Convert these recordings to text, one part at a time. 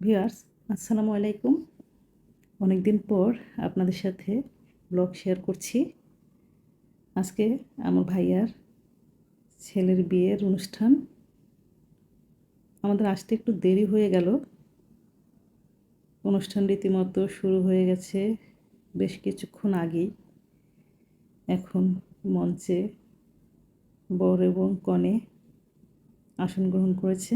Viewers, আসসালামু আলাইকুম। অনেক দিন পর আপনাদের সাথে ব্লগ শেয়ার করছি। আজকে আমার ভাইয়ার ছেলের বিয়ের অনুষ্ঠান। আমাদের আসতে একটু দেরি হয়ে গেল। অনুষ্ঠান রীতিমতো শুরু হয়ে গেছে বেশ কিছুক্ষণ আগেই। এখন মঞ্চে বর এবং কনে আসন গ্রহণ করেছে।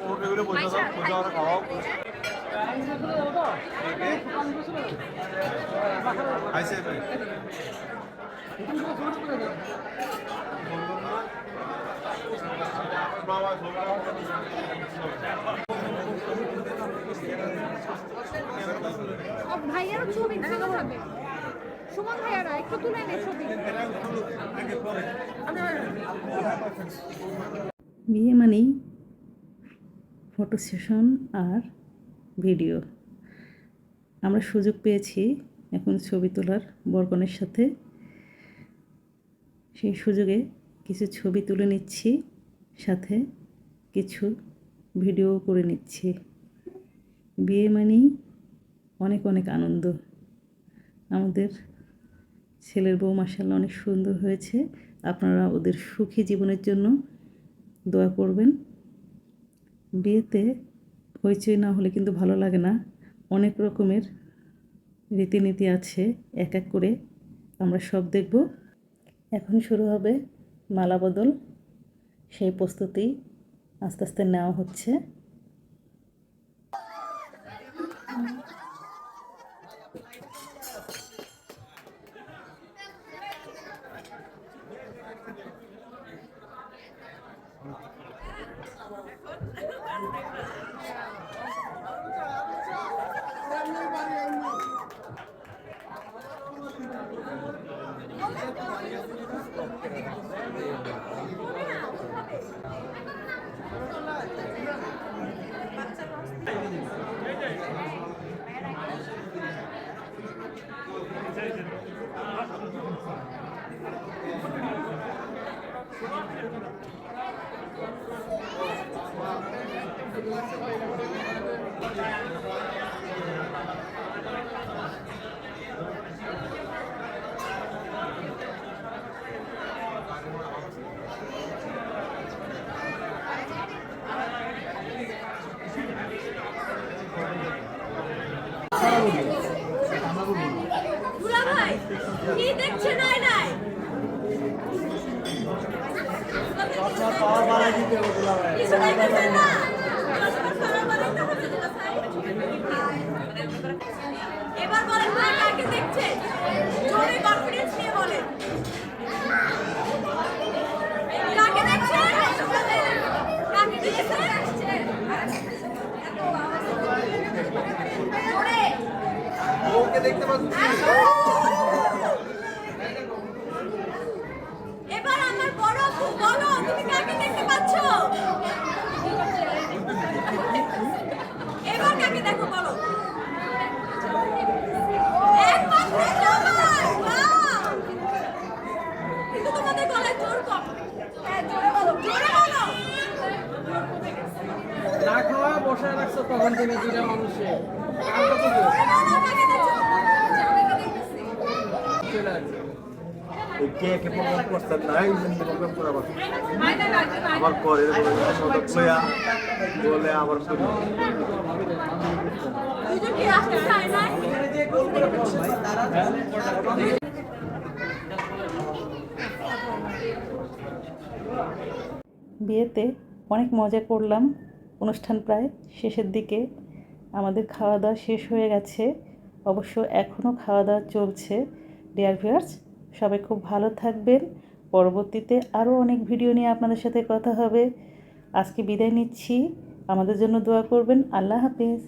얼굴을 보셔서 보자하러 ছবি তুলে হবে। সুমন ভাইয়ারা, একটু তুলে নে ছবি। বিয়ে মানেই ফটো সেশন আর ভিডিও আমরা সুযোগ পেয়েছি এখন ছবি তোলার বরকনের সাথে। সেই সুযোগে কিছু ছবি তুলে নিচ্ছি। সাথে কিছু ভিডিও করে নিচ্ছি। বিয়ে মানেই অনেক অনেক আনন্দ। আমাদের ছেলের বউ মাসাল্লাহ অনেক সুন্দর হয়েছে। আপনারা ওদের সুখী জীবনের জন্য দোয়া করবেন। বিয়েতে হইচই না হলে কিন্তু ভালো লাগে না। অনেক রকমের রীতিনীতি আছে, এক এক করে আমরা সব দেখব। এখন শুরু হবে মালা বদল। সেই প্রস্তুতি আস্তে আস্তে নেওয়া হচ্ছে। দুলা ভাই কি না? এবার বলেন ভাই কাকে দেখছেন জোরে কনফিডেন্স নিয়ে বলেন। কাকে দেখছেন কাকে দেখছেন ওকে দেখতে পাচ্ছি এবার আমার বড় আপু বলো তুমি কাকে দেখতে পাচ্ছ এবার কাকে দেখো বলো একমাত্র জামাই, বাহ! কিন্তু তোমাদের গলায় জোর কম হ্যাঁ জোরে বলো জোরে বলো না খাওয়া বসায় রাখছো তখন থেকে দুইটা মানুষে আর কত দূর? জোরে বলো কাকে দেখছ জামাইকে দেখতেছি চলে আসছে এই কে কে প্রোগ্রাম করছেন না এই জন্য প্রোগ্রাম করে আবার আবার করে বলে আবার বিয়েতে অনেক মজা করলাম। অনুষ্ঠান প্রায় শেষের দিকে। আমাদের খাওয়া দাওয়া শেষ হয়ে গেছে। অবশ্য এখনও খাওয়া দাওয়া চলছে। ডিয়ার ভিউয়ার্স সবাই খুব ভালো থাকবেন। পরবর্তীতে আরও অনেক ভিডিও নিয়ে আপনাদের সাথে কথা হবে। আজকে বিদায় নিচ্ছি। আমাদের জন্য দোয়া করবেন। আল্লাহ হাফিজ।